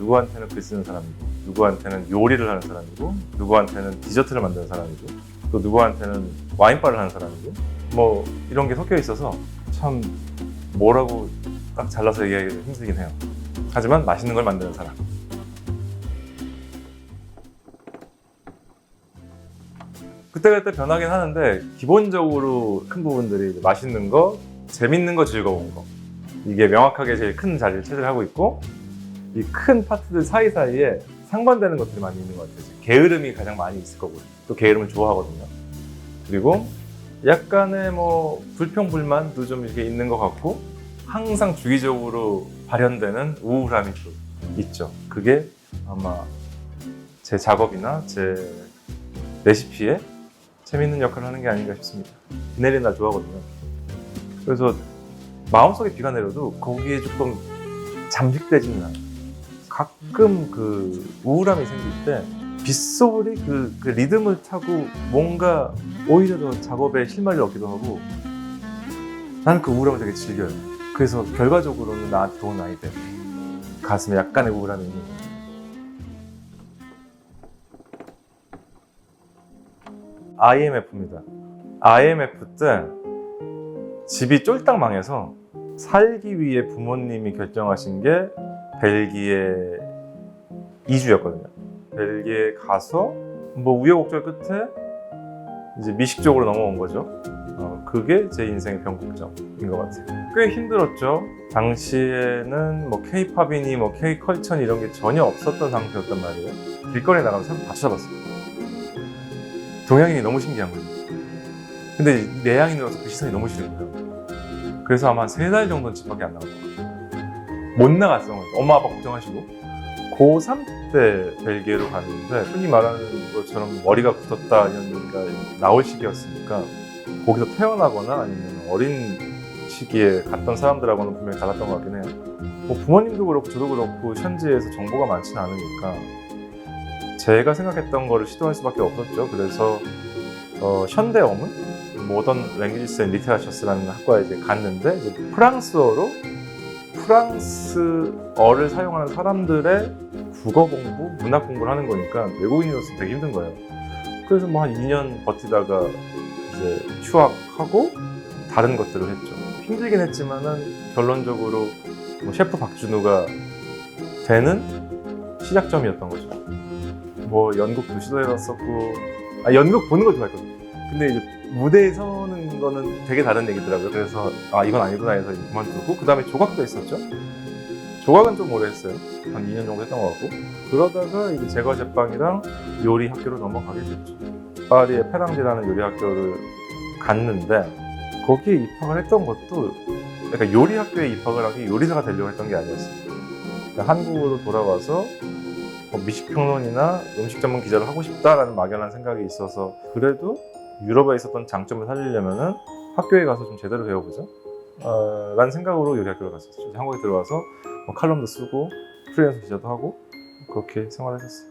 누구한테는 글 쓰는 사람이고, 누구한테는 요리를 하는 사람이고, 누구한테는 디저트를 만드는 사람이고, 또 누구한테는 와인바를 하는 사람이고, 뭐 이런 게 섞여 있어서 참 뭐라고 딱 잘라서 얘기하기 힘들긴 해요. 하지만 맛있는 걸 만드는 사람. 그때그때 변하긴 하는데 기본적으로 큰 부분들이 맛있는 거, 재밌는 거, 즐거운 거 이게 명확하게 제일 큰 자리를 차지하고 있고 이 큰 파트들 사이사이에 상반되는 것들이 많이 있는 것 같아요. 게으름이 가장 많이 있을 거고요. 또 게으름을 좋아하거든요. 그리고 약간의 뭐 불평불만도 좀 이렇게 있는 것 같고 항상 주기적으로 발현되는 우울함이 또 있죠. 그게 아마 제 작업이나 제 레시피에 재밌는 역할을 하는 게 아닌가 싶습니다. 비 내리는 날 좋아하거든요. 그래서 마음속에 비가 내려도 거기에 조금 잠식되지는 않아요. 가끔 그 우울함이 생길 때 빗소리 그, 그 리듬을 타고 뭔가 오히려 더 작업에 실마리를 얻기도 하고 나는 그 우울함을 되게 즐겨요. 그래서 결과적으로는 나한테 많이 돼요. 가슴에 약간의 우울함이 있는 거예요. IMF입니다. IMF 때 집이 쫄딱 망해서 살기 위해 부모님이 결정하신 게 벨기에 이주였거든요. 벨기에 가서 뭐 우여곡절 끝에 이제 미식 쪽으로 넘어온 거죠. 어, 그게 제 인생의 변곡점인 것 같아요. 꽤 힘들었죠. 당시에는 뭐 K-팝이니 뭐 K-컬처니 이런 게 전혀 없었던 상태였단 말이에요. 길거리에 나가면 사람 다 쳐다봤어요. 동양인이 너무 신기한 거예요. 근데 내향인으로서 그 시선이 너무 싫은 거예요. 그래서 아마 세 달 정도는 집 밖에 안 나갔어요. 못 나갔어요. 엄마 아빠 걱정하시고. 고3 때 벨기에로 갔는데 흔히 말하는 것처럼 머리가 굳었다 이런 얘기가 나올 시기였으니까 거기서 태어나거나 아니면 어린 시기에 갔던 사람들하고는 분명히 달랐던 것 같긴 해요. 뭐 부모님도 그렇고 저도 그렇고 현지에서 정보가 많지는 않으니까 제가 생각했던 거를 시도할 수밖에 없었죠. 그래서 어, 현대 어문, 모던 랭귀지스 앤 리테라처스라는 학과에 이제 갔는데 이제 프랑스어로 프랑스어를 사용하는 사람들의 국어 공부, 문학 공부를 하는 거니까 외국인으로서 되게 힘든 거예요. 그래서 뭐 한 2년 버티다가 이제 휴학하고 다른 것들을 했죠. 힘들긴 했지만은 결론적으로 뭐 셰프 박준우가 되는 시작점이었던 거죠. 뭐 연극도 시도해봤었고 아 연극 보는 걸 좋아했거든요. 근데 이제 무대에 서는 거는 되게 다른 얘기더라고요. 그래서 아 이건 아니구나 해서 이제 그만두고 그 다음에 조각도 했었죠. 조각은 좀 오래 했어요. 한 2년 정도 했던 것 같고 그러다가 이제 제과 제빵이랑 요리 학교로 넘어가게 됐죠. 파리의 페랑디라는 요리 학교를 갔는데 거기에 입학을 했던 것도 약간 요리 학교에 입학을 하기 요리사가 되려고 했던 게 아니었어요. 그러니까 한국으로 돌아와서 뭐 미식평론이나 음식 전문 기자를 하고 싶다라는 막연한 생각이 있어서 그래도 유럽에 있었던 장점을 살리려면은 학교에 가서 좀 제대로 배워보자. 어, 라는 생각으로 요리 학교를 갔었죠 한국에 들어와서 뭐 칼럼도 쓰고 프리랜서 기자도 하고 그렇게 생활했었어요.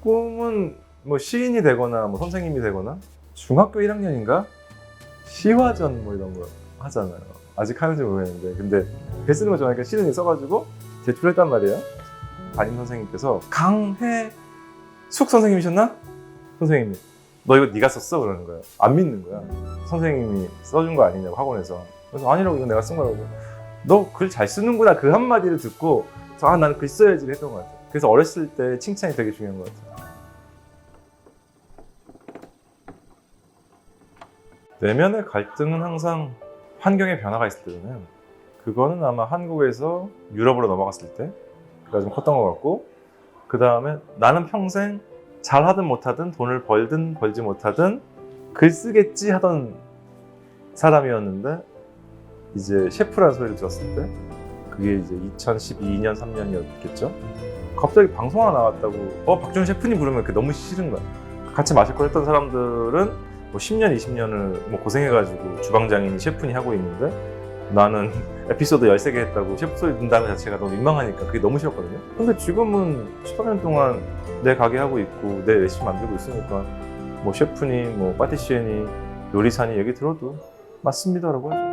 꿈은 뭐 시인이 되거나 뭐 선생님이 되거나 중학교 1학년인가? 시화전 뭐 이런 거 하잖아요. 아직 하는지 모르겠는데. 근데 글 쓰는 거 좋아하니까 시를 써가지고 제출했단 말이에요. 담임 선생님께서 강해 숙 선생님이셨나? 선생님이 너 이거 네가 썼어 그러는 거예요. 안 믿는 거야. 선생님이 써준 거 아니냐고 학원에서. 그래서 아니라고 이거 내가 쓴 거라고. 너 글 잘 쓰는구나 그 한마디를 듣고 아 나는 글 써야지 했던 것 같아요. 그래서 어렸을 때 칭찬이 되게 중요한 것 같아요. 내면의 갈등은 항상 환경의 변화가 있을 때잖아요. 그거는 아마 한국에서 유럽으로 넘어갔을 때가 좀 컸던 것 같고 그 다음에 나는 평생 잘하든 못하든 돈을 벌든 벌지 못하든 글 쓰겠지 하던 사람이었는데 이제 셰프라는 소리를 들었을 때 그게 이제 2012년 3년이었겠죠? 갑자기 방송 하나 나왔다고 어 박준호 셰프님 부르면 그게 너무 싫은 거야. 같이 마실 걸 했던 사람들은 뭐 10년 20년을 뭐 고생해가지고 주방장이니 셰프니 하고 있는데 나는 에피소드 13개 했다고 셰프 소리 듣는다는 자체가 너무 민망하니까 그게 너무 싫었거든요. 근데 지금은 18년 동안 내 가게 하고 있고 내 레시피 만들고 있으니까 뭐 셰프니 뭐 파티시에니 요리사니 얘기 들어도 맞습니다라고 하죠.